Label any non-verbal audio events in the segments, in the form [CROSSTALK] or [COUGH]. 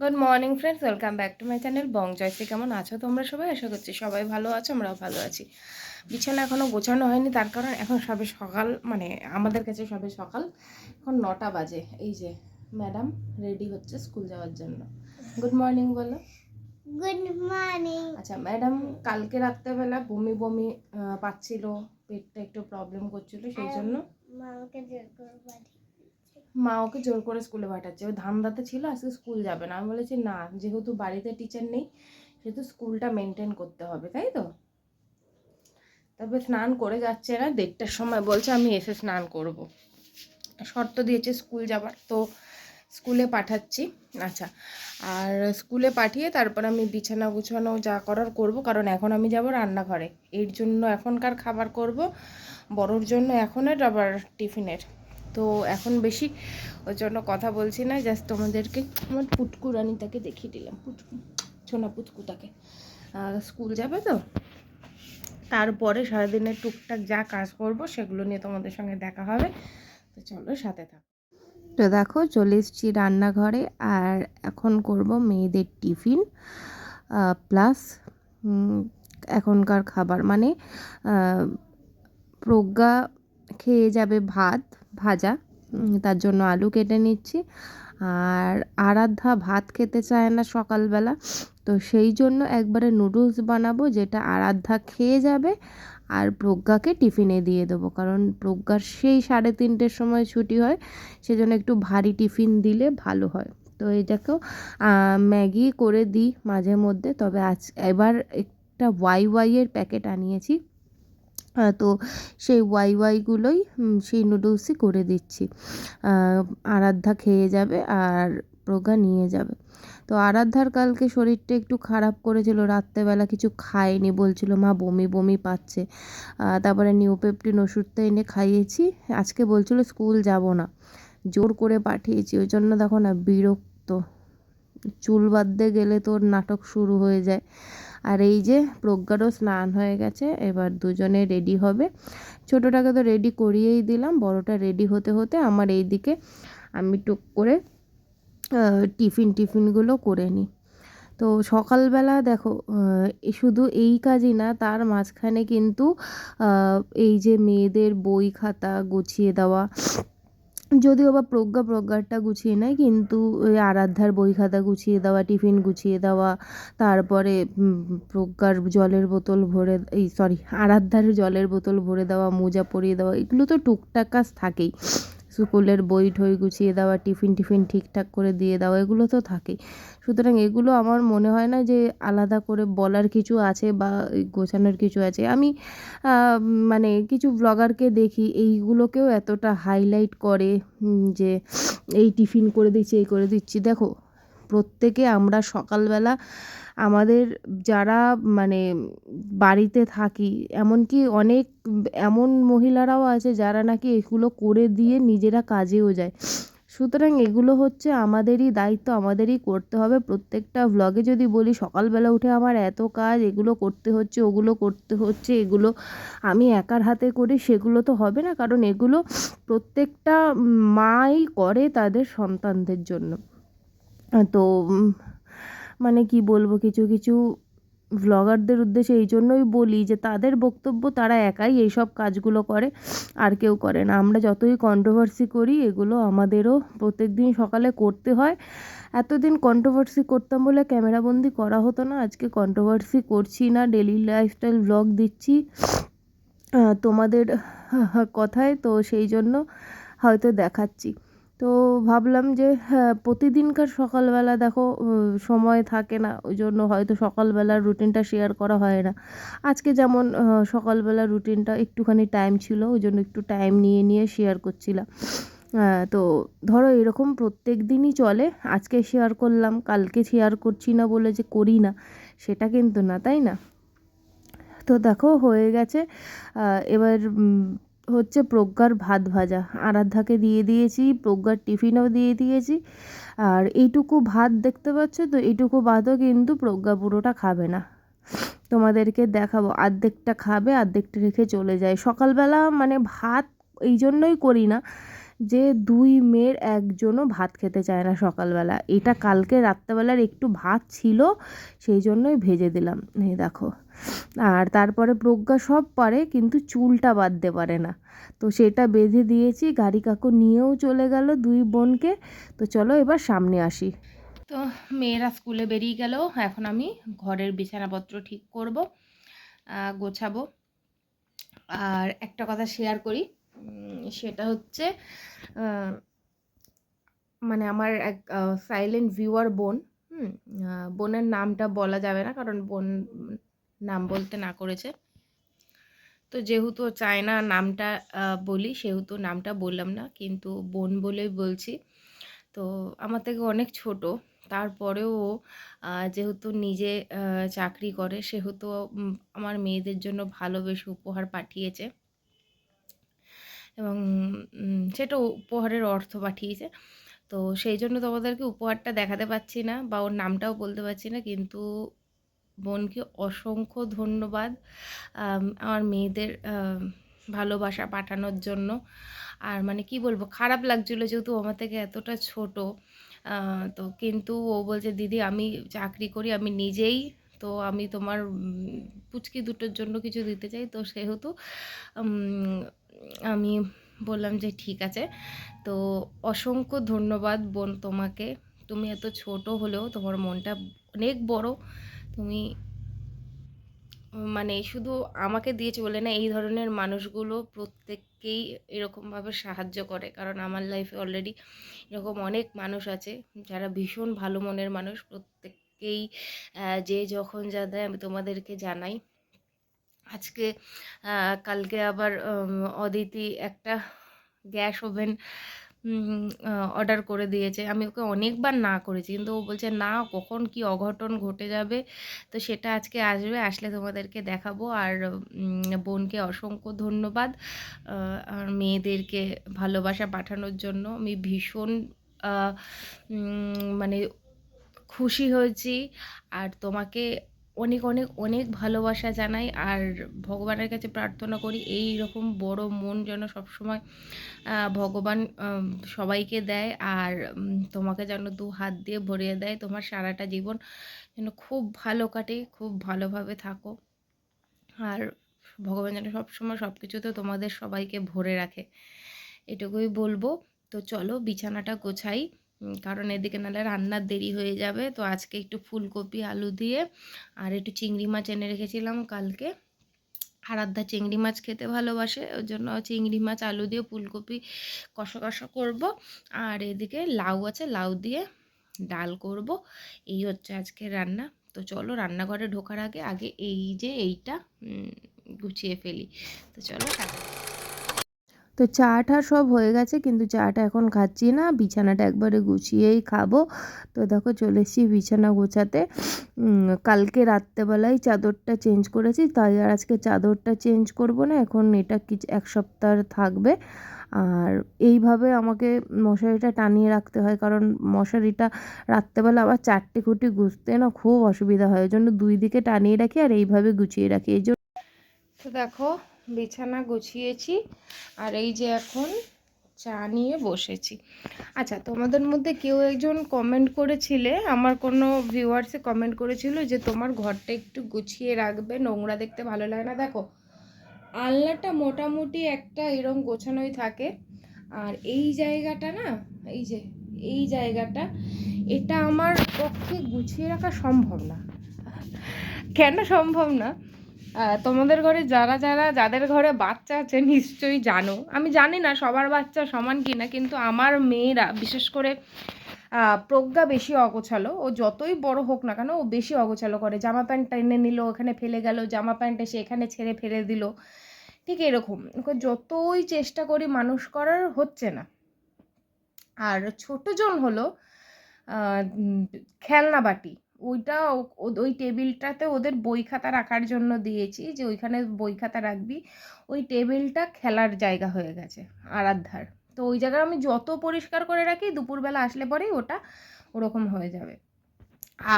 Good morning friends welcome back to my channel Bong Joysi কেমন আছো তোমরা সবাই? আশা করছি সবাই ভালো আছো আমরাও ভালো আছি। বিছানা এখনও গোছানো হয়নি তার কারণ এখন সবে সকাল মানে আমাদের কাছে সবে সকাল। এখন নটা বাজে। এই যে ম্যাডাম রেডি হচ্ছে স্কুল যাওয়ার জন্য। গুড মর্নিং বলো। গুড মর্নিং আচ্ছা ম্যাডাম কালকে রাত্রেবেলা বমি বমি পাচ্ছিল পেটটা একটু প্রবলেম করছিল সেই জন্য। মাকে জোর করে মা ওকে জোর করে স্কুলে পাঠাচ্ছে। ও ধান্দাতে ছিল, আজকে স্কুল যাবে না। আমি বলেছি, না, যেহেতু বাড়িতে টিচার নেই, সেহেতু স্কুলটা মেনটেন করতে হবে, তাই তো? তবে স্নান করে যাচ্ছে না দেড়টার সময়। বলছে, আমি এসে স্নান করব। শর্ত দিয়েছে স্কুল যাবার, তো স্কুলে পাঠাচ্ছি। আচ্ছা আর স্কুলে পাঠিয়ে তারপর আমি বিছানা গুছানো যা করার করব, কারণ এখন আমি যাব রান্নাঘরে। এর জন্য এখনকার খাবার করব, বড়োর জন্য এখনের আবার টিফিনের। তো এখন বেশি ওই জন্য কথা বলছি না জাস্ট তোমাদেরকে আমার পুটকু রানিটাকে দেখিয়ে দিলাম, পুটকু ছোনা পুটকুটাকে। তাকে স্কুল যাবে তো? তারপরে সারাদিনের টুকটাক যা কাজ করব সেগুলো নিয়ে তোমাদের সঙ্গে দেখা হবে। তো চলো সাথে থাকো। তো দেখো, চলে এসেছি রান্নাঘরে আর এখন করব মেয়েদের টিফিন প্লাস এখনকার খাবার মানে প্রজ্ঞা খেয়ে যাবে ভাত ভাজা। তার জন্য আলু কেটে নিচ্ছি। আর আরাধ্যা ভাত খেতে চায় না সকালবেলা। তো সেই জন্য একবারে নুডলস বানাবো, যেটা আরাধ্যা খেয়ে যাবে আর প্রজ্ঞাকে টিফিনে দিয়ে দেবো। কারণ প্রজ্ঞার সেই সাড়ে তিনটের সময় ছুটি হয়, সেজন্য একটু ভারী টিফিন দিলে ভালো হয়। তো এটাকেও ম্যাগি করে দিই মাঝে মধ্যে তবে আজ এবার একটা ওয়াই ওয়াইয়ের প্যাকেট আনিয়েছি। তো সেই ওয়াই ওয়াইগুলোই সেই নুডলসই করে দিচ্ছি। আরাধ্যা খেয়ে যাবে আর প্রজ্ঞা নিয়ে যাবে। তো আরাধ্যার কালকে শরীরটা একটু খারাপ করেছিল, রাত্রেবেলা কিছু খায়নি, বলছিল, মা, বমি বমি পাচ্ছে। তারপরে নিউপেপটিন ওষুধটা এনে খাইয়েছি। আজকে বলছিল, স্কুল যাব না। জোর করে পাঠিয়েছি। ওই জন্য দেখো না, বিরক্ত। চুল বাঁধতে গেলে তোর নাটক শুরু হয়ে যায়। আর এই যে প্রজ্ঞারও স্নান হয়ে গেছে, এবার দুজনে রেডি হবে। ছোটোটাকে তো রেডি করিয়েই দিলাম, বড়টা রেডি হতে হতে আমার এই দিকে আমি টুক করে টিফিন টিফিনগুলো করে নিই। তো সকালবেলা দেখো শুধু এই কাজই না, তার মাঝখানে কিন্তু এই যে মেয়েদের বই খাতা গুছিয়ে দেওয়া যদিও বা প্রজ্ঞা প্রজ্ঞারটা গুছিয়ে নেয়, কিন্তু ওই আরাধ্যার বই খাতা গুছিয়ে দেওয়া, টিফিন গুছিয়ে দেওয়া, তারপরে প্রজ্ঞার জলের বোতল ভরে, এই সরি আরাধ্যার জলের বোতল ভরে দেওয়া, মোজা পরিয়ে দেওয়া, এগুলো তো টুকটাক কাজ থাকেই। স্কুলের বই ঠই গুছিয়ে দেওয়া, টিফিন টিফিন ঠিকঠাক করে দিয়ে দেওয়া, এগুলো তো থাকেই। সুতরাং এগুলো আমার মনে হয় না যে আলাদা করে বলার কিছু আছে বা গোছানোর কিছু আছে। আমি মানে কিছু ব্লগারকে দেখি, এইগুলোকেও এতটা হাইলাইট করে যে এই টিফিন করে দিচ্ছি, এই করে দিচ্ছি। দেখো, প্রত্যেকে আমরা সকালবেলা আমাদের যারা মানে বাড়িতে থাকি, এমনকি অনেক এমন মহিলারাও আছে যারা নাকি এগুলো করে দিয়ে নিজেরা কাজেও যায়। সুতরাং এগুলো হচ্ছে আমাদেরই দায়িত্ব, আমাদেরই করতে হবে। প্রত্যেকটা ভ্লগে যদি বলি, সকালবেলা উঠে আমার এত কাজ, এগুলো করতে হচ্ছে, ওগুলো করতে হচ্ছে, এগুলো আমি একার হাতে করি, সেগুলো তো হবে না। কারণ এগুলো প্রত্যেকটা মাই করে তাদের সন্তানদের জন্য। তো মানে কি বলব, কিছু কিছু ভ্লগারদের উদ্দেশ্যে এই জন্যই বলি যে, তাদের বক্তব্য তারা একাই এইসব কাজগুলো করে, আর কেউ করে না। আমরা যতই কন্ট্রোভার্সি করি, এগুলো আমাদেরও প্রত্যেক দিন সকালে করতে হয়। এতদিন কন্ট্রোভার্সি করতাম বলে ক্যামেরাবন্দি করা হতো না, আজকে কন্ট্রোভার্সি করছি না ডেলি লাইফস্টাইল ব্লগ দিচ্ছি। তোমাদের কথায় তো সেই জন্য হয়তো দেখাচ্ছি। তো ভাবলাম যে হ্যাঁ প্রতিদিনকার সকালবেলা দেখো সময় থাকে না। ওই জন্য হয়তো সকালবেলার রুটিনটা শেয়ার করা হয় না। আজকে যেমন সকালবেলার রুটিনটা একটুখানি টাইম ছিল, ওই জন্য একটু টাইম নিয়ে নিয়ে শেয়ার করছিলাম। তো ধরো এরকম প্রত্যেক দিনই চলে, আজকে শেয়ার করলাম, কালকে শেয়ার করছি না বলে যে করি না, সেটা কিন্তু না, তাই না? তো দেখো, হয়ে গেছে। এবার হচ্ছে প্রজ্ঞার ভাত ভাজা। আরাধ্যাকে দিয়ে দিয়েছি, প্রজ্ঞার টিফিনও দিয়ে দিয়েছি। আর এইটুকু ভাত দেখতে পাচ্ছ তো, এইটুকু ভাতও কিন্তু প্রজ্ঞা পুরোটা খাবে না। তোমাদেরকে দেখাবো অর্ধেকটা খাবে অর্ধেকটা রেখে চলে যায়। সকালবেলা মানে ভাত এই জন্যই করি না যে দুই মেয়ের একজনও ভাত খেতে চায় না সকালবেলা। এটা কালকে রাত্রেবেলার একটু ভাত ছিল, সেই জন্যই ভেজে দিলাম। এই দেখো। আর তারপরে প্রজ্ঞা সব পারে, কিন্তু চুলটা বাঁধতে পারে না। তো সেটা বেঁধে দিয়েছি, গাড়ি কাকু নিয়েও চলে গেল দুই বোনকে। তো চলো এবার সামনে আসি। তো মেয়েরা স্কুলে বেরিয়ে গেল, এখন আমি ঘরের বিছানাপত্র ঠিক করব গোছাবো। আর একটা কথা শেয়ার করি সেটা হচ্ছে মানে আমার এক সাইলেন্ট ভিউয়ার বোন, হুম বোনের নামটা বলা যাবে না, কারণ বোন নাম বলতে না করেছে। তো যেহেতু চায় না নামটা বলি, সেহেতু নামটা বললাম না, কিন্তু বোন বলেই বলছি। তো আমার থেকে অনেক ছোট, তারপরেও যেহেতু নিজে চাকরি করে, সেহেতু আমার মেয়েদের জন্য ভালোবেসে উপহার পাঠিয়েছে। এবং সেটা উপহারের অর্থ পাঠিয়েছে। তো সেই জন্য তোমাদেরকে উপহারটা দেখাতে পারছি না বা ওর নামটাও বলতে পারছি না। কিন্তু বোনকে অসংখ্য ধন্যবাদ আমার মেয়েদের ভালোবাসা পাঠানোর জন্য। আর মানে কি বলব, খারাপ লাগছিল যেহেতু আমার থেকে এতটা ছোট তো কিন্তু ও বলছে, দিদি, আমি চাকরি করি, আমি নিজেই, তো আমি তোমার পুচকি দুটোর জন্য কিছু দিতে চাই। তো সেহেতু আমি বললাম যে ঠিক আছে। তো অসংখ্য ধন্যবাদ বোন তোমাকে। তুমি এত ছোট হলেও তোমার মনটা অনেক বড়। তুমি মানে শুধু আমাকে দিয়ে চলে না, এই ধরনের মানুষগুলো প্রত্যেককেই এরকমভাবে সাহায্য করে। কারণ আমার লাইফে অলরেডি এরকম অনেক মানুষ আছে, যারা ভীষণ ভালো মনের মানুষ। প্রত্যেককেই যে যখন যা দেয় আমি তোমাদেরকে জানাই। আজকে কালকে আবার অদিতি একটা গ্যাস ওভেন অর্ডার করে দিয়েছে। আমি ওকে অনেকবার না করেছি, কিন্তু ও বলছে, না, কখন কি অঘটন ঘটে যাবে? তো সেটা আজকে আসবে, আসলে তোমাদেরকে দেখাবো। আর বোনকে অসংখ্য ধন্যবাদ আর মেয়েদেরকে ভালোবাসা পাঠানোর জন্য। আমি ভীষণ মানে খুশি হয়েছি। আর তোমাকে অনেক অনেক অনেক ভালোবাসা জানাই আর ভগবানের কাছে প্রার্থনা করি এই রকম বড় মন যেন সবসময় ভগবান সবাইকে দেয় আর তোমাকে যেন দু হাত দিয়ে ভরিয়ে দেয়। তোমার সারাটা জীবন যেন খুব ভালো কাটে, খুব ভালোভাবে থাকো। আর ভগবান যেন সবসময় সব কিছুতে তোমাদের সবাইকে ভরে রাখে। এটুকুই বলব। তো চলো বিছানাটা গোছাই। কারণ এদিকে নাহলে রান্নার দেরি হয়ে যাবে। তো আজকে একটু ফুলকপি, আলু দিয়ে আর একটু চিংড়ি মাছ এনে রেখেছিলাম কালকে। আরাধ্যা চিংড়ি মাছ খেতে ভালোবাসে ওর জন্য চিংড়ি মাছ, আলু দিয়ে ফুলকপি কষা কষা করব। আর এদিকে লাউ আছে, লাউ দিয়ে ডাল করব। এই হচ্ছে আজকে রান্না। তো চলো রান্নাঘরে ঢোকার আগে আগে এই যে এইটা গুছিয়ে ফেলি। তো চলো তো চা টা সব হয়ে গেছে, কিন্তু চাটা এখন খাচ্ছি না, বিছানাটা একবারে গুছিয়েই খাব। তো দেখো চলে এসেছি বিছানা গোছাতে। কালকে রাত্রেবেলায় চাদরটা চেঞ্জ করেছি, তাই আর আজকে চাদরটা চেঞ্জ করব না, এখন এটা কিছু এক সপ্তাহ থাকবে। আর এইভাবে আমাকে মশারিটা টানিয়ে রাখতে হয়, কারণ মশারিটা রাত্রেবেলা আবার চারটে খুঁটি গুছতে না খুব অসুবিধা হয়, ওই জন্য দুই দিকে টানিয়ে রাখি আর এইভাবে গুছিয়ে রাখি, এই জন্য। তো দেখো বিছানা গুছিয়েছি আর এই যে এখন চা নিয়ে বসেছি। আচ্ছা তোমাদের মধ্যে কেউ একজন কমেন্ট করেছিলে? আমার কোনো ভিউয়ার্সে কমেন্ট করেছিল যে তোমার ঘরটা একটু গুছিয়ে রাখবে, নোংরা দেখতে ভালো লাগে না? দেখো, আলনাটা মোটামুটি একটা এরম গোছানোই থাকে। আর এই জায়গাটা না, এই যে, এই জায়গাটা, এটা আমার পক্ষে গুছিয়ে রাখা সম্ভব না। কেন সম্ভব না? তোমাদের ঘরে যারা যারা, যাদের ঘরে বাচ্চা আছে, নিশ্চয়ই জানো। আমি জানি না সবার বাচ্চা সমান কিনা, কিন্তু আমার মেয়েরা, বিশেষ করে প্রজ্ঞা বেশি অগোছালো। ও যতই বড় হোক না কেন, ও বেশি অগোছালো করে। জামা প্যান্ট টেনে নিল, ওখানে ফেলে গেল, জামা প্যান্ট এসে এখানে ছেড়ে ফেলে দিল। ঠিক এরকম। যতই চেষ্টা করি মানুষ করার, হচ্ছে না। আর ছোটজন হলো খেলনা বাটি। ওইটা ওই টেবিলটাতে ওদের বই খাতা রাখার জন্য দিয়েছি যে ওইখানে বই খাতা রাখবি। ওই টেবিলটা খেলার জায়গা হয়ে গেছে আরাধ্যার। তো ওই জায়গা আমি যত পরিষ্কার করে রাখি, দুপুরবেলা আসলে পরেই ওটা ওরকম হয়ে যাবে।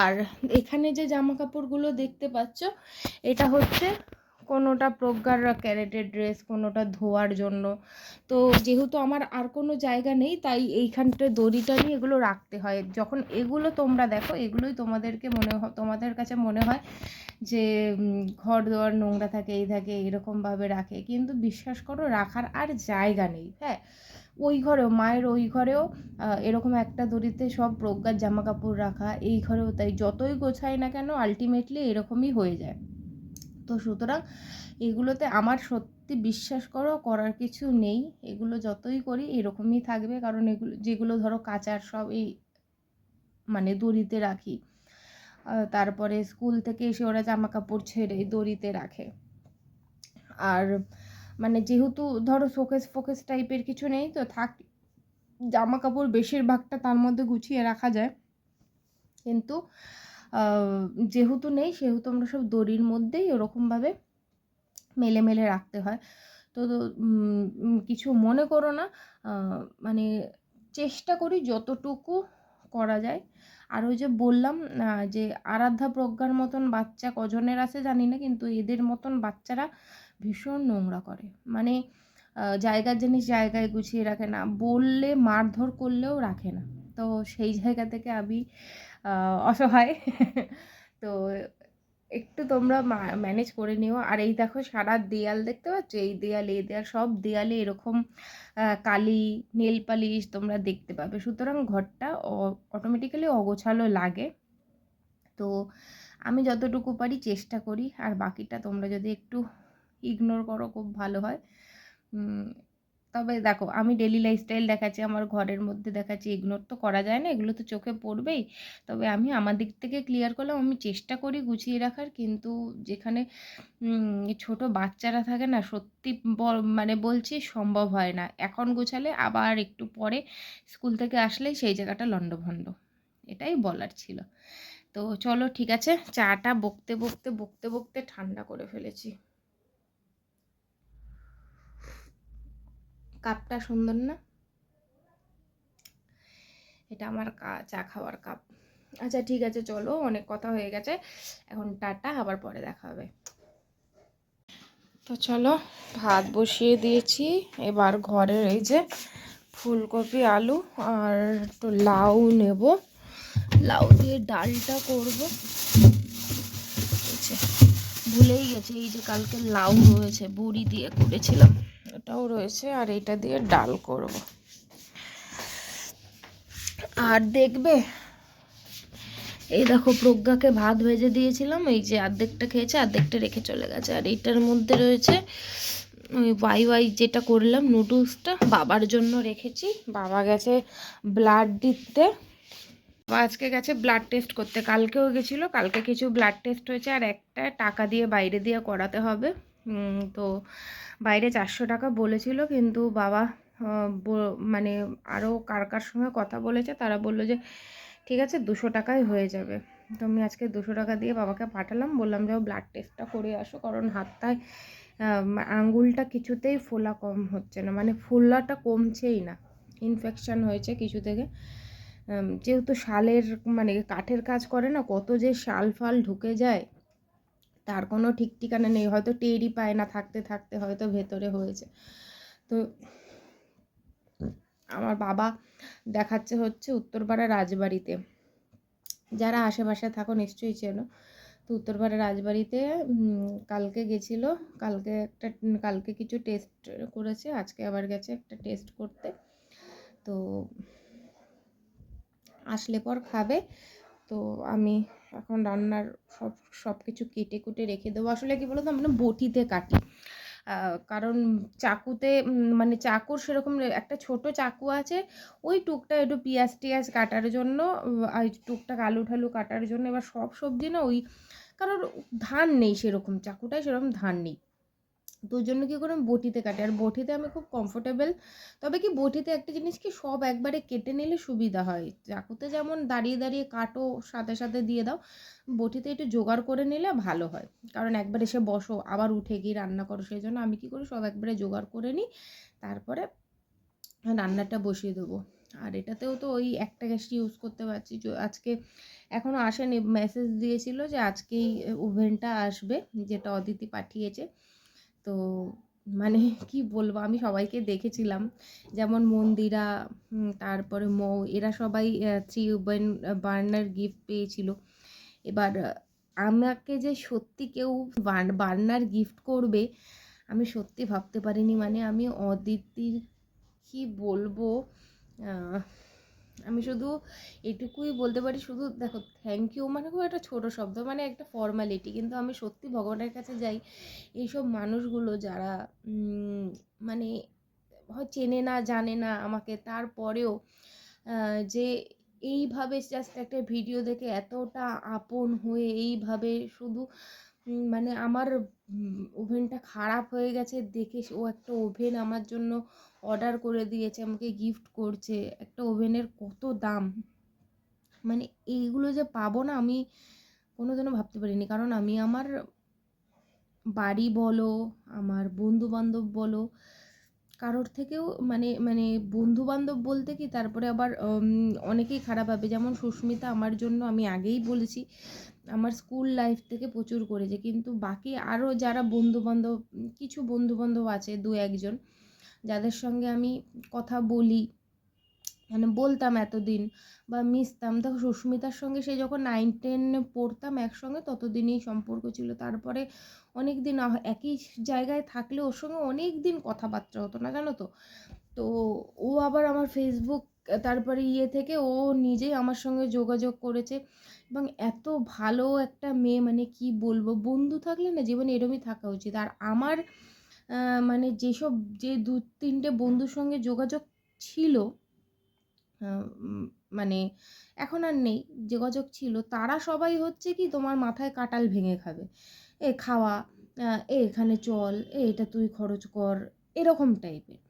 আর এখানে যে জামা কাপড়গুলো দেখতে পাচ্ছ, এটা হচ্ছে কোনোটা প্রজ্ঞার ক্যারেটের ড্রেস, কোনোটা ধোয়ার জন্য। তো যেহেতু আমার আর কোনো জায়গা নেই, তাই এইখানটা দড়িটা নিয়ে এগুলো রাখতে হয়। যখন এগুলো তোমরা দেখো, এগুলোই তোমাদেরকে মনে হয় তোমাদের কাছে মনে হয় যে ঘর দেওয়ার নোংরা থাকে, এই থাকে, এরকমভাবে রাখে। কিন্তু বিশ্বাস করো, রাখার আর জায়গা নেই হ্যাঁ? ওই ঘরেও, মায়ের ওই ঘরেও এরকম একটা দড়িতে সব প্রজ্ঞার জামা কাপড় রাখা, এই ঘরেও তাই। যতই গোছায় না কেন আলটিমেটলি এরকমই হয়ে যায়। তো সুতরাং এগুলোতে আমার সত্যি বিশ্বাস করো, করার কিছু নেই। এগুলো যতই করি এরকমই থাকবে, কারণ এগুলো, যেগুলো ধরো কাচার সব এই মানে দড়িতে রাখি। তারপরে স্কুল থেকে এসে ওরা জামা কাপড় ছেড়ে দড়িতে রাখে। আর মানে যেহেতু ধরো শোকেস ফোকেস টাইপের কিছু নেই, তো থাক জামা কাপড় বেশিরভাগটা তার মধ্যে গুছিয়ে রাখা যায়। কিন্তু যেহেতু নেই, সেহেতু আমরা সব দড়ির মধ্যেই ওরকমভাবে মেলে মেলে রাখতে হয়। তো কিছু মনে করো না মানে চেষ্টা করি যতটুকু করা যায়। আর ওই যে বললাম যে আরাধ্যা প্রজ্ঞার মতন বাচ্চা কজনের আছে জানি না, কিন্তু এদের মতন বাচ্চারা ভীষণ নোংরা করে। মানে জায়গার জিনিস জায়গায় গুছিয়ে রাখে না, বললে মারধর করলেও রাখে না। তো সেই জায়গা থেকে আমি অসহায়। তো একটু তোমরা ম্যানেজ করে নিও। আর এই দেখো সারা দেয়াল দেখতে পাচ্ছ? এই দেয়াল এই দেয়াল, সব দেয়ালে এরকম কালি নেল পালিশ তোমরা দেখতে পাবে। সুতরাং ঘরটা অটোমেটিক্যালি অগোছালো লাগে। তো আমি যতটুকু পারি চেষ্টা করি। আর বাকিটা তোমরা যদি একটু ইগনোর করো, খুব ভালো হয়। তবে দেখো, আমি ডেলি লাইফস্টাইল দেখাচ্ছি, আমার ঘরের মধ্যে দেখাচ্ছি ইগনোর তো করা যায় না, এগুলো তো চোখে পড়বেই। তবে আমি আমার দিক থেকে ক্লিয়ার করলাম, আমি চেষ্টা করি গুছিয়ে রাখার, কিন্তু যেখানে ছোট বাচ্চারা থাকে না, সত্যি মানে বলছি সম্ভব হয় না। এখন গোছালে আবার একটু পরে স্কুল থেকে আসলে সেই জায়গাটা লণ্ডভণ্ড। এটাই বলার ছিল। তো চলো, ঠিক আছে, চাটা বকতে বকতে বকতে বকতে ঠান্ডা করে ফেলেছি। কাপটা সুন্দর না? এটা আমার চা খাওয়ার কাপ। আচ্ছা ঠিক আছে, চলো, অনেক কথা হয়ে গেছে। এখন টাটা, আবার পরে দেখা হবে। তো চলো, ভাত বসিয়ে দিয়েছি। এবার ঘরের এই যে ফুলকপি, আলু আর একটু লাউ নেব। লাউ দিয়ে ডালটা করব। ভুলেই গেছে, এই যে কালকে লাউ রয়েছে, বড়ি দিয়ে করেছিলাম। ওটাও রয়েছে আর এটা দিয়ে ডাল করব। আর দেখবে, এই দেখো প্রজ্ঞাকে ভাত ভেজে দিয়েছিলাম, এই যে অর্ধেকটা খেয়েছে অর্ধেকটা রেখে চলে গেছে। আর এইটার মধ্যে রয়েছে, ওই ওয়াই ওয়াই যেটা করলাম, নুডলসটা বাবার জন্য রেখেছি। বাবা গেছে ব্লাড দিতে। আজকে গেছে ব্লাড টেস্ট করতে। কালকেও গেছিল, কালকে কিছু ব্লাড টেস্ট হয়েছে, আর একটা টাকা দিয়ে বাইরে দিয়ে করাতে হবে। তো বাইরে চারশো টাকা বলেছিল, কিন্তু বাবা মানে আরও কার কার সঙ্গে কথা বলেছে, তারা বলল যে, ঠিক আছে, দুশো টাকায় হয়ে যাবে। তো আমি আজকে দুশো টাকা দিয়ে বাবাকে পাঠালাম, বললাম যাও ব্লাড টেস্টটা করে আসো, কারণ হাতটায় আঙ্গুলটা কিছুতেই ফোলা কম হচ্ছে না মানে ফোলাটা কমছেই না। ইনফেকশান হয়েছে কিছু থেকে। যেহেতু শালের মানে কাঠের কাজ করে না, কত যে শাল ফাল ঢুকে যায় তার কোনো ঠিক ঠিকানা নেই, হয়তো টেরই পায় না থাকতে থাকতে, হয়তো ভেতরে হয়েছে। তো আমার বাবা দেখাচ্ছে হচ্ছে উত্তরপাড়া রাজবাড়িতে। যারা আশেপাশে থাকো নিশ্চয়ই চেনো। তো উত্তরপাড়া রাজবাড়িতে কালকে গেছিল, কালকে একটা, কালকে কিছু টেস্ট করেছে, আজকে আবার গেছে একটা টেস্ট করতে। তো আসলে পর খাবে। তো আমি এখন রান্নার সব সব কিছু কেটে কুটে রেখে দেবো। আসলে কি বলতো, আমরা বটিতে কাটি। কারণ চাকুতে মানে চাকুর সেরকম একটা ছোট চাকু আছে, ওই টুকটা একটু পেঁয়াজ টিয়াজ কাটার জন্য ওই টুকটাক আলু ঠালু কাটার জন্য, এবার সব সবজি না ওই, কারোর ধান নেই সেরকম, চাকুটায় সেরকম ধান নেই। তো জন্য কী করে বটিতে কাটি? আর বটিতে আমি খুব কমফোর্টেবল তবে কি বটিতে একটা জিনিস কি সব একবারে কেটে নিলে সুবিধা হয়? চাকুতে যেমন দাঁড়িয়ে দাঁড়িয়ে কাটো, সাথে সাথে দিয়ে দাও। বটিতে একটু জোগাড় করে নিলে ভালো হয়। কারণ একবার এসে বসো, আবার উঠে গিয়ে রান্না করো, সেই জন্য আমি কী করি, সব একবারে জোগাড় করে নিই। তারপরে রান্নাটা বসিয়ে দেবো। আর এটাতেও তো ওই একটা গ্যাস ইউজ করতে পারছি। আজকে এখনও আসেনি। মেসেজ দিয়েছিল যে আজকেই ওভেনটা আসবে। যেটা অদিতি পাঠিয়েছে। তো মানে [LAUGHS] কি বলব? আমি সবাইকে দেখেছিলাম। যেমন মন্দিরা তারপরে মৌ, এরা সবাই থ্রি বার্নার গিফট পেয়েছিল। এবার আমাকে যে সত্যি কেউ বার্নার গিফট করবে, আমি সত্যি ভাবতে পারিনি। মানে আমি অদিতির কি বলব? আমি শুধু এটুকুই বলতে পারি, শুধু দেখো থ্যাংক ইউ মানে খুব একটা ছোট শব্দ মানে একটা ফর্মালিটি কিন্তু আমি সত্যি ভগবানের কাছে যাই, এইসব মানুষগুলো যারা মানে চেনে না, জানে না আমাকে, তারপরেও যে এইভাবে জাস্ট একটা ভিডিও দেখে এতটা আপন হয়ে এইভাবে শুধু মানে আমার ওভেনটা খারাপ হয়ে গেছে। দেখে ও একটা ওভেন আমার জন্য অর্ডার করে দিয়েছে, আমাকে গিফট করছে। একটা ওভেনের কত দাম? মানে এইগুলো যে পাবো না, আমি কোনোদিনও ভাবতে পারিনি। কারণ আমি আমার বাড়ি বলো, আমার বন্ধু বান্ধব বলো কারোর থেকেও মানে মানে বন্ধু বান্ধব বলতে কি, তারপরে আবার অনেকেই খারাপ হবে যেমন সুস্মিতা আমার জন্য আমি আগেই বলেছি, আমার স্কুল লাইফ থেকে প্রচুর করেছে। কিন্তু বাকি আরও যারা বন্ধু বান্ধব কিছু বন্ধু বান্ধব আছে দু একজন যাদের সঙ্গে আমি কথা বলি মানে বলতাম এতদিন বা মিশতাম। দেখো সুস্মিতার সঙ্গে সে যখন নাইন টেন পড়তাম একসঙ্গে ততদিনই সম্পর্ক ছিল। তারপরে অনেক দিন একই জায়গায় থাকলে ওর সঙ্গে অনেক দিন কথাবার্তা হতো না, জানো তো? তো ও আবার আমার ফেসবুক তারপরে ইয়ে থেকে ও নিজেই আমার সঙ্গে যোগাযোগ করেছে। এবং এত ভালো একটা মেয়ে মানে কি বলব? বন্ধু থাকলে না জীবনে এরমই থাকা উচিত। আর আমার মানে যেসব যে দু তিনটে বন্ধুর সঙ্গে যোগাযোগ ছিল মানে এখন আর নেই যোগাযোগ ছিল, তারা সবাই হচ্ছে কি তোমার মাথায় কাটাল ভেঙে খাবে। এ খাওয়া এ এখানে চল, এ এটা তুই খরচ কর, এরকম টাইপের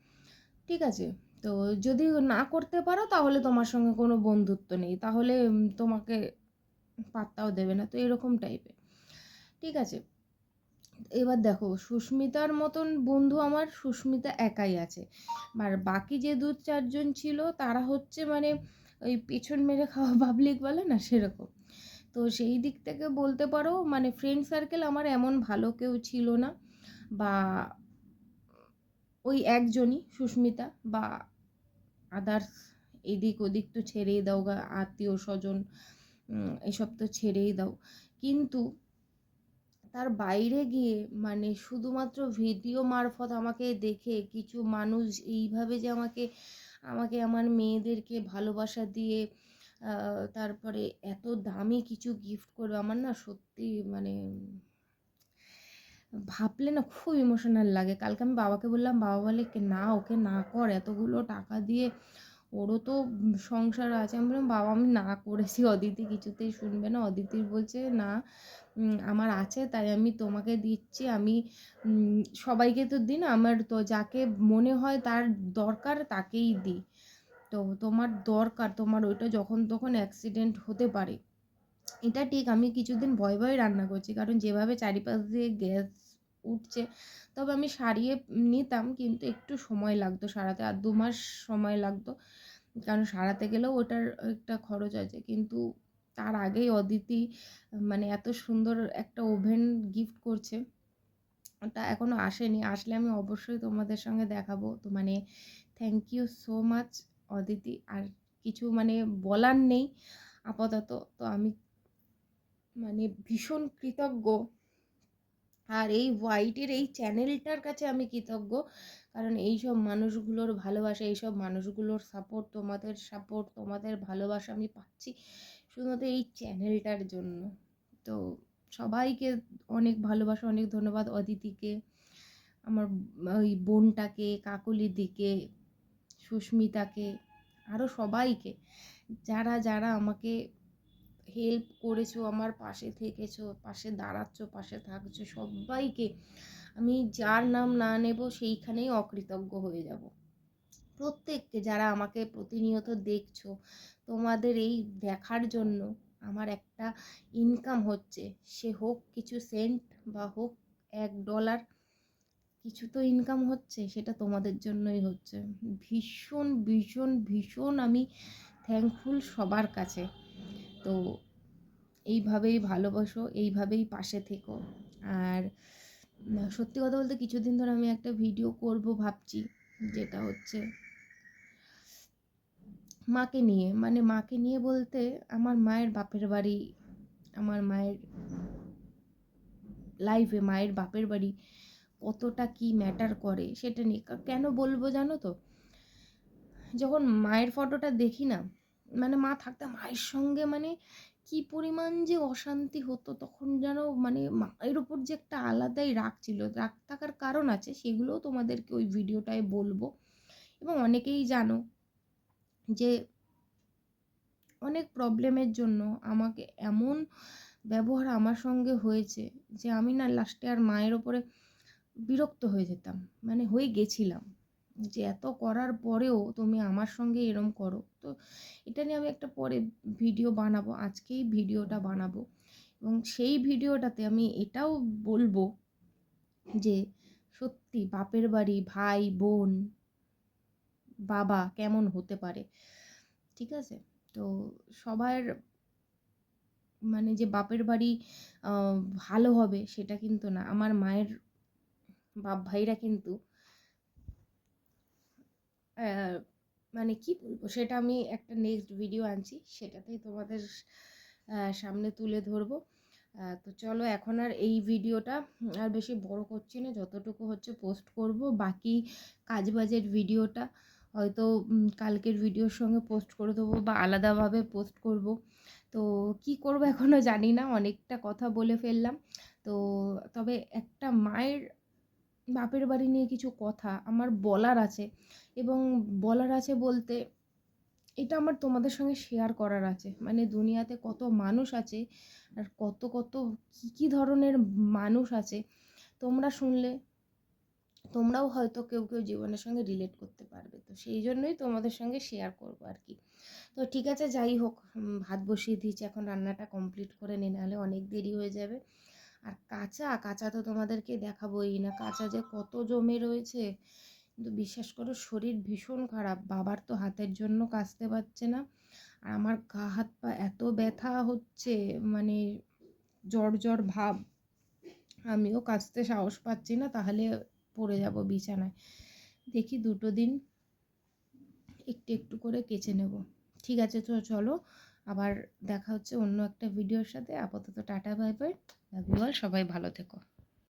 ঠিক আছে? তো যদি না করতে পারো, তাহলে তোমার সঙ্গে কোনো বন্ধুত্ব নেই। তাহলে তোমাকে পাত্তাও দেবে না। তো এরকম টাইপের ঠিক আছে? এবার দেখো, সুস্মিতার মতন বন্ধু আমার সুস্মিতা একাই আছে। আর বাকি যে দু চারজন ছিল, তারা হচ্ছে মানে ওই পেছন মেরে খাওয়া পাবলিক বলে না, সেরকম। তো সেই দিক থেকে বলতে পারো মানে ফ্রেন্ড সার্কেল আমার এমন ভালো কেউ ছিল না, বা ওই একজনই, সুস্মিতা, বা আদার্স এদিক ওদিক তো ছেড়েই দাও গা আত্মীয় স্বজন এসব তো ছেড়েই দাও। কিন্তু তার বাইরে গিয়ে মানে শুধুমাত্র ভিডিও মারফত আমাকে দেখে কিছু মানুষ এইভাবে যে আমাকে আমাকে আমার মেয়েদেরকে ভালোবাসা দিয়ে তারপরে এত দামি কিছু গিফট করবে, আমার না সত্যি মানে ভাবলে না খুব ইমোশনাল লাগে। কালকে আমি বাবাকে বললাম, বাবা বলে, "কে না, ওকে না কর এতগুলো টাকা দিয়ে ওরও তো সংসার আছে। আমি বললাম, বাবা, আমি না করেছি, অদিতি কিছুতেই শুনবে না। অদিতি বলছে, না আমার আছে, তাই আমি তোমাকে দিচ্ছি। আমি সবাইকে তো দিই না, আমার তো যাকে মনে হয় তার দরকার তাকেই দিই। তো তোমার দরকার, তোমার ওইটা যখন তখন অ্যাক্সিডেন্ট হতে পারে। এটা ঠিক, আমি কিছুদিন ভয় ভয়ে রান্না করছি, কারণ যেভাবে চারিপাশ দিয়ে গ্যাস উঠছে। তবে আমি সারিয়ে নিতাম, কিন্তু একটু সময় লাগতো সারাতে, আর দু মাস সময় লাগতো। কারণ সারাতে গেলেও ওটার একটা খরচ আছে। কিন্তু তার আগেই অদিতি মানে এত সুন্দর একটা ওভেন গিফট করছে। ওটা এখনও আসেনি। আসলে আমি অবশ্যই তোমাদের সঙ্গে দেখাবো। তো মানে thank you so much Aditi. আর কিছু মানে বলার নেই, আপাতত। তো আমি মানে ভীষণ কৃতজ্ঞ। আর এই হোয়াইটের এই চ্যানেলটার কাছে আমি কৃতজ্ঞ। কারণ এই সব মানুষগুলোর ভালোবাসা এই সব মানুষগুলোর সাপোর্ট তোমাদের সাপোর্ট তোমাদের ভালোবাসা আমি পাচ্ছি শুধুমাত্র এই চ্যানেলটার জন্য। তো সবাইকে অনেক ভালোবাসা, অনেক ধন্যবাদ অদিতিকে, আমার ওই বোনটাকে, কাকলিদিকে, সুস্মিতাকে আরও সবাইকে। যারা যারা আমাকে হেল্প করেছ, আমার পাশে থেকেছো, পাশে দাঁড়াচ্ছো, পাশে থাকছো সবাইকে, আমি যার নাম না নেব সেইখানেই অকৃতজ্ঞ হয়ে যাব। প্রত্যেককে যারা আমাকে প্রতিনিয়ত দেখছ, তোমাদের এই দেখার জন্য আমার একটা ইনকাম হচ্ছে। সে হোক কিছু সেন্ট বা হোক এক ডলার কিছু তো ইনকাম হচ্ছে, সেটা তোমাদের জন্যই হচ্ছে। ভীষণ ভীষণ ভীষণ আমি থ্যাঙ্কফুল সবার কাছে। তো এইভাবেই ভালোবাসো, এইভাবেই পাশে থেকো। আর সত্যি কথা বলতে কিছুদিন ধরে আমি একটা ভিডিও করব ভাবছি, যেটা হচ্ছে মাকে নিয়ে। মানে মাকে নিয়ে বলতে আমার মায়ের বাপের বাড়ি, আমার মায়ের লাইফে মায়ের বাপের বাড়ি কতটা কি ম্যাটার করে সেটা নিয়ে। কেন বলব জানো তো? যখন মায়ের ফটোটা দেখি না মানে মা থাকতে, মায়ের সঙ্গে মানে কি পরিমাণ যে অশান্তি হতো তখন যেন মানে মায়ের ওপর যে একটা আলাদাই রাগ ছিল, রাগ থাকার কারণ আছে সেগুলোও তোমাদেরকে ওই ভিডিওটায় বলব। এবং অনেকেই জানো যে অনেক প্রবলেমের জন্য আমাকে এমন ব্যবহার আমার সঙ্গে হয়েছে যে আমি না লাস্টে আর মায়ের ওপরে বিরক্ত হয়ে যেতাম মানে হয়ে গেছিলাম। যে এত করার পরেও তুমি আমার সঙ্গে এরম করো। তো এটা নিয়ে আমি একটা পরে ভিডিও বানাবো, আজকেই ভিডিওটা বানাবো। এবং সেই ভিডিওটাতে আমি এটাও বলব যে সত্যি বাপের বাড়ি, ভাই, বোন, বাবা কেমন হতে পারে, ঠিক আছে? তো সবার মানে যে বাপের বাড়ি ভালো হবে সেটা কিন্তু না। আমার মায়ের বাপ ভাইরা কিন্তু মানে কি বলব, সেটা আমি একটা নেক্সট ভিডিও আনছি, সেটাতেই তোমাদের সামনে তুলে ধরবো। তো চলো এখন আর এই ভিডিওটা আর বেশি বড় করছি না, যতটুকু হচ্ছে পোস্ট করব, বাকি কাজবাজের ভিডিওটা হয়তো কালকের ভিডিওর সঙ্গে পোস্ট করে দেবো বা আলাদাভাবে পোস্ট করব। তো কি করব এখনও জানি না, অনেকটা কথা বলে ফেললাম। তো তবে একটা মায়ের বাপের বাড়ি নিয়ে কিছু কথা আমার বলার আছে এবং বলার আছে বলতে এটা আমার তোমাদের সঙ্গে শেয়ার করার আছে। মানে দুনিয়াতে কত মানুষ আছে আর কত কত কী কী ধরনের মানুষ আছে তোমরা শুনলে তোমরাও হয়তো কেউ কেউ জীবনের সঙ্গে রিলেট করতে পারবে। তো সেই জন্যই তোমাদের সঙ্গে শেয়ার করব আর কি। তো ঠিক আছে, যাই হোক ভাত বসিয়ে দিয়েছি, এখন রান্নাটা কমপ্লিট করে নিই নাহলে অনেক দেরি হয়ে যাবে। আর কাঁচা কাঁচা তো তোমাদেরকে দেখাবোই না। কাঁচা যে কত জমে রয়েছে, কিন্তু বিশ্বাস করো শরীর ভীষণ খারাপ। বাবার তো হাতের জন্য কাচতে পারছে না। আর আমার গা, হাত, পা এত ব্যথা হচ্ছে মানে জ্বর জ্বর ভাব। আমিও কাচতে সাহস পাচ্ছি না, তাহলে পড়ে যাব বিছানায়। দেখি দুটো দিন একটু একটু করে কেচে নেব। ঠিক আছে, তো চলো আবার দেখা হচ্ছে অন্য একটা ভিডিওর সাথে। আপাতত টাটা বাই বাই লাভ সবাই ভালো থেকো।